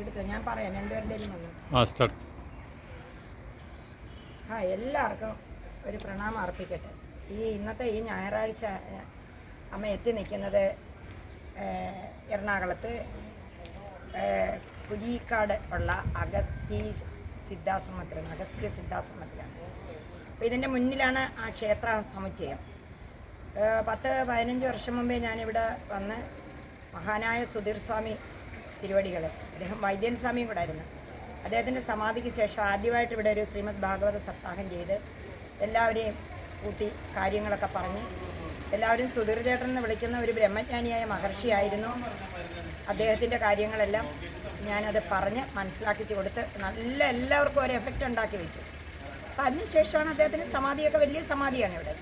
എടുത്തു? ഞാൻ പറയാം. രണ്ടുപേരുടെയും വന്നു ആ സ്റ്റാർട്ട് ആ എല്ലാവർക്കും ഒരു പ്രണാമം അർപ്പിക്കട്ടെ. ഈ ഇന്നത്തെ ഈ ഞായറാഴ്ച അമ്മ എത്തി നിൽക്കുന്നത് എറണാകുളത്ത്. ഏഹ്, കുരിക്കാട് ഉള്ള അഗസ്തി സിദ്ധാശ്രമത്തിലാണ്. അഗസ്ത്യ സിദ്ധാശ്രമത്തിലാണ്. അപ്പോൾ ഇതിന്റെ മുന്നിലാണ് ആ ക്ഷേത്ര സമുച്ചയം. പത്ത് പതിനഞ്ച് വർഷം മുമ്പേ ഞാനിവിടെ വന്ന് മഹാനായ സുധീർ സ്വാമി തിരുവടികൾ അദ്ദേഹം വൈദ്യൻ സ്വാമിയും കൂടെ ആയിരുന്നു അദ്ദേഹത്തിന്റെ സമാധിക്ക് ശേഷം ആദ്യമായിട്ട് ഇവിടെ ഒരു ശ്രീമദ് ഭാഗവത സപ്താഹം ചെയ്ത് എല്ലാവരെയും കൂട്ടി കാര്യങ്ങളൊക്കെ പറഞ്ഞ് എല്ലാവരും സുധീർ എന്ന് വിളിക്കുന്ന ഒരു ബ്രഹ്മജ്ഞാനിയായ മഹർഷിയായിരുന്നു. അദ്ദേഹത്തിന്റെ കാര്യങ്ങളെല്ലാം ഞാനത് പറഞ്ഞ് മനസ്സിലാക്കിച്ച് കൊടുത്ത് നല്ല എല്ലാവർക്കും ഒരു എഫക്റ്റ് ഉണ്ടാക്കി വെച്ചു. അപ്പം അതിനുശേഷമാണ് അദ്ദേഹത്തിന് സമാധിയൊക്കെ വലിയ സമാധിയാണ് ഇവിടെ.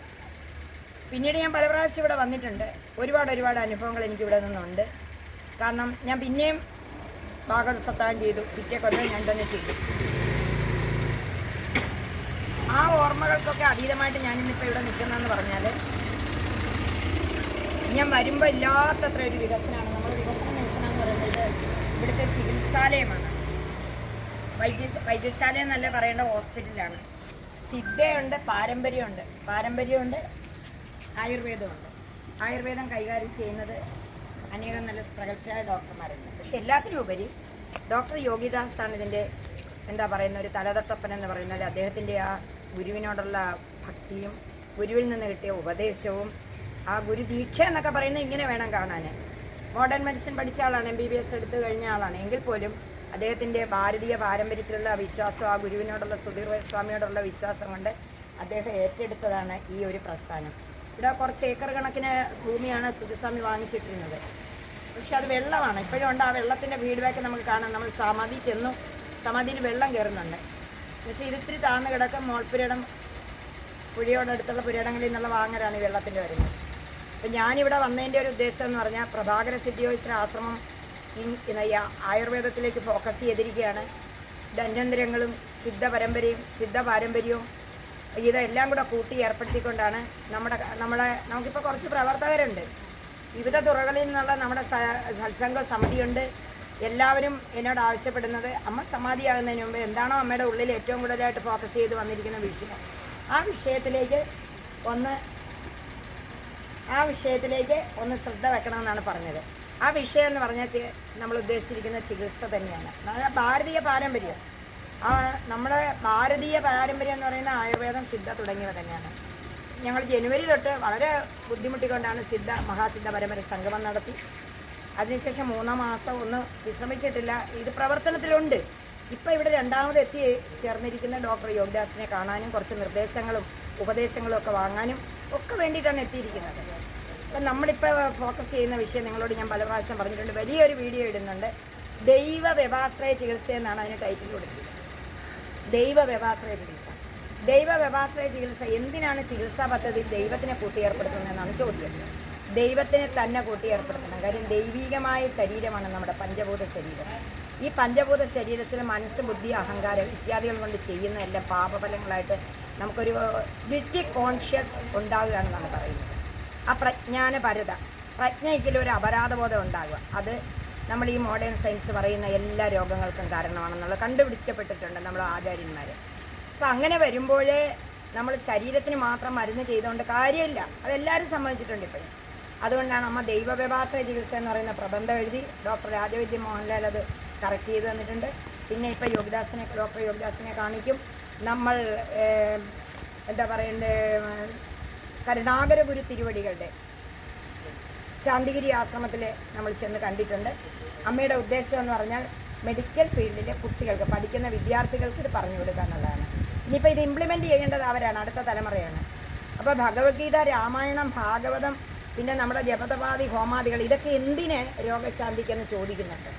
പിന്നീട് ഞാൻ പല പ്രാവശ്യം ഇവിടെ വന്നിട്ടുണ്ട്. ഒരുപാട് ഒരുപാട് അനുഭവങ്ങൾ എനിക്കിവിടെ നിന്നുണ്ട്. കാരണം ഞാൻ പിന്നെയും ഭാഗവത സത്താൻ ചെയ്തു. പിറ്റേ കൊല്ലം ഞാൻ തന്നെ ചെയ്തു. ആ ഓർമ്മകൾക്കൊക്കെ അതീതമായിട്ട് ഞാനിന്നിപ്പോൾ ഇവിടെ നിൽക്കുന്നതെന്ന് പറഞ്ഞാൽ ഞാൻ വരുമ്പോൾ ഇല്ലാത്തത്ര ഒരു വികസനമാണ്. നമ്മൾ വികസന വികസനം എന്ന് പറയുന്നത് ഇവിടുത്തെ ചികിത്സാലയമാണ്. വൈദ്യ വൈദ്യശാല എന്നല്ല പറയേണ്ട ഹോസ്പിറ്റലാണ്. സിദ്ധയുണ്ട് പാരമ്പര്യമുണ്ട്. പാരമ്പര്യമുണ്ട് ആയുർവേദമുണ്ട്. ആയുർവേദം കൈകാര്യം ചെയ്യുന്നത് അനേകം നല്ല പ്രഗത്ഭരായ ഡോക്ടർമാരുണ്ട്. പക്ഷെ എല്ലാത്തിനും ഉപരി ഡോക്ടർ യോഗിദാസാണ് ഇതിന്റെ എന്താ പറയുന്ന ഒരു തലതട്ടപ്പൻ എന്ന് പറയുന്നത് അദ്ദേഹത്തിന്റെ ആ ഗുരുവിനോടുള്ള ഭക്തിയും ഗുരുവിൽ നിന്ന് കിട്ടിയ ഉപദേശവും ആ ഗുരു ദീക്ഷ എന്നൊക്കെ പറയുന്നത് ഇങ്ങനെ വേണം കാണാൻ മോഡേൺ മെഡിസിൻ പഠിച്ച ആളാണ് എം ബി ബി എസ് എടുത്തു കഴിഞ്ഞ ആളാണ്. എങ്കിൽ പോലും അദ്ദേഹത്തിന്റെ ഭാരതീയ പാരമ്പര്യത്തിലുള്ള വിശ്വാസം ആ ഗുരുവിനോടുള്ള സുധീർ സ്വാമിയോടുള്ള വിശ്വാസം കൊണ്ട് അദ്ദേഹം ഏറ്റെടുത്തതാണ് ഈ ഒരു പ്രസ്ഥാനം. ഇവിടെ കുറച്ച് ഏക്കർ കണക്കിന് ഭൂമിയാണ് സുധിസ്വാമി വാങ്ങിച്ചിട്ടിരുന്നത്. പക്ഷെ അത് വെള്ളമാണ്. ഇപ്പോഴും ഉണ്ട്. ആ വെള്ളത്തിന്റെ ഫീഡ്ബാക്ക് നമുക്ക് കാണാം. നമ്മൾ സമാധി ചെന്നു. സമാധിയിൽ വെള്ളം കയറുന്നുണ്ട്. എന്നുവെച്ചാൽ ഇതിത്തിരി താഴ്ന്നു കിടക്കും. മോൾപുരയിടം പുഴയോടടുത്തുള്ള പുരയിടങ്ങളിൽ നിന്നുള്ള വാങ്ങലാണ് ഈ വെള്ളത്തിന്റെ വരുന്നത്. അപ്പം ഞാനിവിടെ വന്നതിന്റെ ഒരു ഉദ്ദേശം എന്ന് പറഞ്ഞാൽ പ്രഭാകര സിദ്ധിയോയ്സര ആശ്രമം ആയുർവേദത്തിലേക്ക് ഫോക്കസ് ചെയ്തിരിക്കുകയാണ്. ധന്വന്തരങ്ങളും സിദ്ധ പരമ്പരയും സിദ്ധ പാരമ്പര്യവും ഇതെല്ലാം കൂടെ കൂട്ടി ഏർപ്പെടുത്തിക്കൊണ്ടാണ് നമ്മുടെ നമ്മളെ നമുക്കിപ്പോൾ കുറച്ച് പ്രവർത്തകരുണ്ട്. വിവിധ തുറകളിൽ നിന്നുള്ള നമ്മുടെ സത്സംഗ സമിതിയുണ്ട്. എല്ലാവരും എന്നോട് ആവശ്യപ്പെടുന്നത് അമ്മ സമാധിയാകുന്നതിന് മുമ്പ് എന്താണോ അമ്മയുടെ ഉള്ളിൽ ഏറ്റവും കൂടുതലായിട്ട് ഫോക്കസ് ചെയ്ത് വന്നിരിക്കുന്ന വിഷയം. ആ വിഷയത്തിലേക്ക് ഒന്ന് ആ വിഷയത്തിലേക്ക് ഒന്ന് ശ്രദ്ധ വെക്കണമെന്നാണ് പറഞ്ഞത്. ആ വിഷയം എന്ന് പറഞ്ഞാൽ നമ്മൾ ഉദ്ദേശിച്ചിരിക്കുന്ന ചികിത്സ തന്നെയാണ്. ഭാരതീയ പാരമ്പര്യം. നമ്മുടെ ഭാരതീയ പാരമ്പര്യം എന്ന് പറയുന്ന ആയുർവേദം സിദ്ധ തുടങ്ങിയവ തന്നെയാണ്. ഞങ്ങൾ ജനുവരി തൊട്ട് വളരെ ബുദ്ധിമുട്ടിക്കൊണ്ടാണ് സിദ്ധ മഹാസിദ്ധ പരമ്പര സംഗമം നടത്തി. അതിനുശേഷം മൂന്നാം മാസം ഒന്ന് വിശ്രമിച്ചിട്ടില്ല. ഇത് പ്രവർത്തനത്തിലുണ്ട്. ഇപ്പോൾ ഇവിടെ രണ്ടാമത് എത്തി ചേർന്നിരിക്കുന്ന ഡോക്ടർ യോഗദാസിനെ കാണാനും കുറച്ച് നിർദ്ദേശങ്ങളും ഉപദേശങ്ങളും ഒക്കെ വാങ്ങാനും ഒക്കെ വേണ്ടിയിട്ടാണ് എത്തിയിരിക്കുന്നത്. അപ്പം നമ്മളിപ്പോൾ ഫോക്കസ് ചെയ്യുന്ന വിഷയം നിങ്ങളോട് ഞാൻ പല പ്രാവശ്യം പറഞ്ഞിട്ടുണ്ട്. വലിയൊരു വീഡിയോ ഇടുന്നുണ്ട്. ദൈവ വ്യവാശ്രയ ചികിത്സ എന്നാണ് അതിന് ടൈറ്റിൽ കൊടുത്തിരിക്കുന്നത്. ദൈവ വ്യവാശ്രയ ചികിത്സ. ദൈവ വ്യവാശ്രയ ചികിത്സ എന്തിനാണ് ചികിത്സാ പദ്ധതി ദൈവത്തിനെ കൂട്ടിയേർപ്പെടുത്തുന്നതെന്നാണ് ചോദ്യം. ദൈവത്തിനെ തന്നെ കൂട്ടിയേർപ്പെടുത്തണം. കാര്യം ദൈവികമായ ശരീരമാണ് നമ്മുടെ പഞ്ചഭൂത ശരീരം. ഈ പഞ്ചഭൂത ശരീരത്തിൽ മനസ്സ് ബുദ്ധി അഹങ്കാരം ഇത്യാദികൾ കൊണ്ട് ചെയ്യുന്ന എല്ലാ പാപഫലങ്ങളായിട്ട് നമുക്കൊരു ഗിൽറ്റി കോൺഷ്യസ് ഉണ്ടാകുകയാണെന്നാണ് പറയുന്നത്. ആ പ്രജ്ഞാനപരത. പ്രജ്ഞയ്ക്കിൽ ഒരു അപരാധബോധം ഉണ്ടാകുക. അത് നമ്മൾ ഈ മോഡേൺ സയൻസ് പറയുന്ന എല്ലാ രോഗങ്ങൾക്കും കാരണമാണെന്നുള്ളത് കണ്ടുപിടിക്കപ്പെട്ടിട്ടുണ്ട് നമ്മൾ ആചാര്യന്മാർ അപ്പം അങ്ങനെ വരുമ്പോഴേ നമ്മൾ ശരീരത്തിന് മാത്രം മരുന്ന് ചെയ്തുകൊണ്ട് കാര്യമില്ല. അതെല്ലാവരും സമ്മതിച്ചിട്ടുണ്ട് ഇപ്പോഴും. അതുകൊണ്ടാണ് അമ്മ ദൈവവ്യവാസ ചികിത്സ എന്ന് പറയുന്ന പ്രബന്ധം എഴുതി ഡോക്ടർ രാജവൈദ്യ മോഹൻലാൽ അത് കറക്റ്റ് ചെയ്ത് തന്നിട്ടുണ്ട്. പിന്നെ ഇപ്പോൾ യോഗദാസിനെ ഡോക്ടർ യോഗദാസിനെ കാണിക്കും. നമ്മൾ എന്താ പറയണ്ടേ കരുണാകര ഗുരു തിരുവടികളുടെ ശാന്തിഗിരി ആശ്രമത്തിൽ നമ്മൾ ചെന്ന് കണ്ടിട്ടുണ്ട്. അമ്മയുടെ ഉദ്ദേശം എന്ന് പറഞ്ഞാൽ മെഡിക്കൽ ഫീൽഡിലെ കുട്ടികൾക്ക് പഠിക്കുന്ന വിദ്യാർത്ഥികൾക്ക് ഇത് പറഞ്ഞു കൊടുക്കുക എന്നുള്ളതാണ്. ഇനിയിപ്പോൾ ഇത് ഇംപ്ലിമെന്റ് ചെയ്യേണ്ടത് അവരാണ് അടുത്ത തലമുറയാണ്. അപ്പോൾ ഭഗവത്ഗീത രാമായണം ഭാഗവതം പിന്നെ നമ്മുടെ ജപതപാതി ഹോമാദികൾ ഇതൊക്കെ എന്തിന് രോഗശാന്തിക്കെന്ന് ചോദിക്കുന്നുണ്ട്?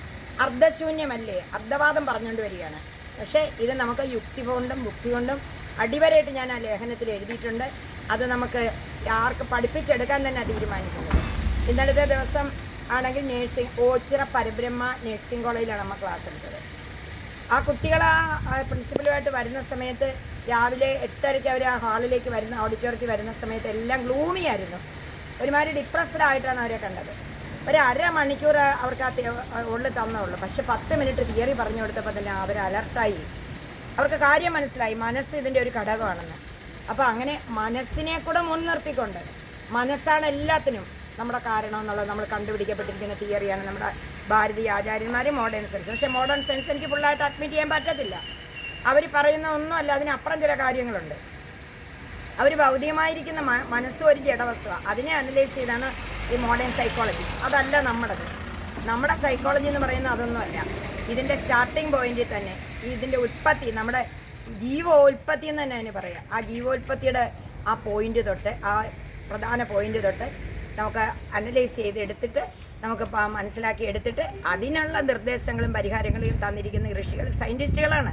അർദ്ധശൂന്യമല്ലേ? അർദ്ധവാദം പറഞ്ഞുകൊണ്ട് വരികയാണ്. പക്ഷേ ഇത് നമുക്ക് യുക്തി കൊണ്ടും ബുദ്ധി കൊണ്ടും അടിവരായിട്ട് ഞാൻ ആ ലേഖനത്തിൽ എഴുതിയിട്ടുണ്ട്. അത് നമുക്ക് ആർക്ക് പഠിപ്പിച്ചെടുക്കാൻ തന്നെ തീരുമാനിക്കുന്നത് ഇന്നലത്തെ ദിവസം ആണെങ്കിൽ നേഴ്സിംഗ് ഓച്ചിറ പരബ്രഹ്മ നേഴ്സിംഗ് കോളേജിലാണ് നമ്മൾ ക്ലാസ് എടുത്തത്. ആ കുട്ടികൾ ആ പ്രിൻസിപ്പലുമായിട്ട് വരുന്ന സമയത്ത് രാവിലെ എട്ടരയ്ക്ക് അവർ ആ ഹാളിലേക്ക് വരുന്ന ഓഡിറ്റോറിയത്തിൽ വരുന്ന സമയത്ത് എല്ലാം ഗ്ലൂമി ആയിരുന്നു. ഒരുമാതിരി ഡിപ്രസ്ഡ് ആയിട്ടാണ് അവരെ കണ്ടത്. ഒരു അര മണിക്കൂർ അവർക്ക് ആ ഉള്ളിൽ തന്നുള്ളൂ പക്ഷെ പത്ത് മിനിറ്റ് തിയറി പറഞ്ഞു കൊടുത്തപ്പോൾ തന്നെ അവർ അലർട്ടായി അവർക്ക് കാര്യം മനസ്സിലായി. മനസ്സ് ഇതിന്റെ ഒരു ഘടകമാണെന്ന്. അപ്പോൾ അങ്ങനെ മനസ്സിനെ കൂടെ മുൻനിർത്തിക്കൊണ്ട് മനസ്സാണ് എല്ലാത്തിനും നമ്മുടെ കാരണം എന്നുള്ളത് നമ്മൾ കണ്ടുപിടിക്കപ്പെട്ടിരിക്കുന്ന തിയറിയാണ് നമ്മുടെ ഭാരതീയ ആചാര്യന്മാർ മോഡേൺ സയൻസ് പക്ഷേ മോഡേൺ സയൻസ് എനിക്ക് ഫുള്ളായിട്ട് അഡ്മിറ്റ് ചെയ്യാൻ പറ്റത്തില്ല. അവർ പറയുന്ന ഒന്നുമല്ല അതിനപ്പുറം ചില കാര്യങ്ങളുണ്ട്. അവർ ഭൗതികമായിരിക്കുന്ന മനസ്സും ഒരു ജഡവസ്തുവാണ് അതിനെ അനലൈസ് ചെയ്താണ് ഈ മോഡേൺ സൈക്കോളജി അതല്ല നമ്മുടേത്. നമ്മുടെ സൈക്കോളജി എന്ന് പറയുന്നത് അതൊന്നുമല്ല. ഇതിന്റെ സ്റ്റാർട്ടിങ് പോയിന്റിൽ തന്നെ ഇതിന്റെ ഉൽപ്പത്തി നമ്മുടെ ജീവോൽപ്പത്തി എന്ന് തന്നെ അതിന് പറയാം. ആ ജീവോൽപ്പത്തിയുടെ ആ പോയിന്റ് തൊട്ട് ആ പ്രധാന പോയിന്റ് തൊട്ട് നമുക്ക് അനലൈസ് ചെയ്തെടുത്തിട്ട് നമുക്ക് മനസ്സിലാക്കി എടുത്തിട്ട് അതിനുള്ള നിർദ്ദേശങ്ങളും പരിഹാരങ്ങളും തന്നിരിക്കുന്ന ഋഷികൾ സയന്റിസ്റ്റുകളാണ്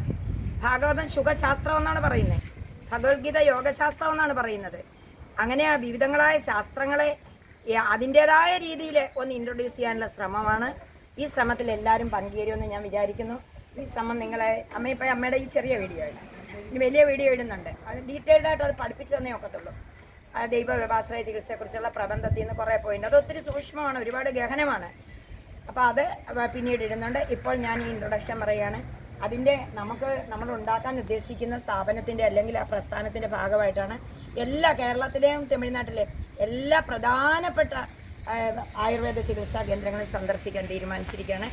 ഭാഗവതം സുഖശാസ്ത്രം എന്നാണ് പറയുന്നത്. ഭഗവത്ഗീത യോഗശാസ്ത്രം എന്നാണ് പറയുന്നത്. അങ്ങനെ ആ വിവിധങ്ങളായ ശാസ്ത്രങ്ങളെ അതിന്റേതായ രീതിയിൽ ഒന്ന് ഇൻട്രൊഡ്യൂസ് ചെയ്യാനുള്ള ശ്രമമാണ്. ഈ ശ്രമത്തിൽ എല്ലാവരും പങ്കുചേരുമെന്ന് ഞാൻ വിചാരിക്കുന്നു. ഈ ശ്രമം നിങ്ങളെ അമ്മയിപ്പോൾ അമ്മയുടെ ഈ ചെറിയ വീഡിയോ ഇനി വലിയ വീഡിയോ ഇടുന്നുണ്ട്. അത് ഡീറ്റെയിൽഡായിട്ട് അത് പഠിപ്പിച്ചു തന്നേ ഒക്കത്തുള്ളൂ. ദൈവ വ്യവസായ ചികിത്സയെക്കുറിച്ചുള്ള പ്രബന്ധത്തിൽ നിന്ന് കുറേ പോയിന്റ് അത് ഒത്തിരി സൂക്ഷ്മമാണ് ഒരുപാട് ഗഹനമാണ്. അപ്പോൾ അത് പിന്നീട് ഇടുന്നുണ്ട്. ഇപ്പോൾ ഞാൻ ഈ ഇൻട്രൊഡക്ഷൻ പറയുകയാണ്. അതിന്റെ നമുക്ക് നമ്മൾ ഉണ്ടാക്കാൻ ഉദ്ദേശിക്കുന്ന സ്ഥാപനത്തിന്റെ അല്ലെങ്കിൽ ആ പ്രസ്ഥാനത്തിന്റെ ഭാഗമായിട്ടാണ് എല്ലാ കേരളത്തിലെയും തമിഴ്നാട്ടിലെയും എല്ലാ പ്രധാനപ്പെട്ട ആയുർവേദ ചികിത്സാ കേന്ദ്രങ്ങളിൽ സന്ദർശിക്കാൻ തീരുമാനിച്ചിരിക്കുകയാണ്.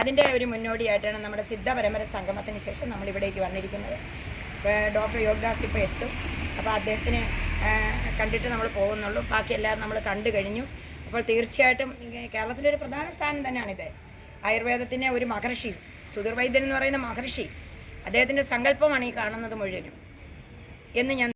അതിന്റെ ഒരു മുന്നോടിയായിട്ടാണ് നമ്മുടെ സിദ്ധ പരമ്പര സംഗമത്തിന് ശേഷം നമ്മൾ ഇവിടേക്ക് വന്നിരിക്കുന്നത് ഡോക്ടർ യോഗദാസ് ഇപ്പോൾ എത്തും. അപ്പോൾ അദ്ദേഹത്തിനെ കണ്ടിട്ട് നമ്മൾ പോകുന്നുള്ളൂ. ബാക്കിയെല്ലാം നമ്മൾ കണ്ടു കഴിഞ്ഞു. അപ്പോൾ തീർച്ചയായിട്ടും കേരളത്തിലെ കേരളത്തിലൊരു പ്രധാന സ്ഥാനം തന്നെയാണിത്. ആയുർവേദത്തിന്റെ ഒരു മഹർഷി സുധീർ വൈദ്യൻ എന്ന് പറയുന്ന മഹർഷി അദ്ദേഹത്തിന്റെ സങ്കല്പമാണ് ഈ കാണുന്നത് മുഴുവനും. എന്ന് ഞാൻ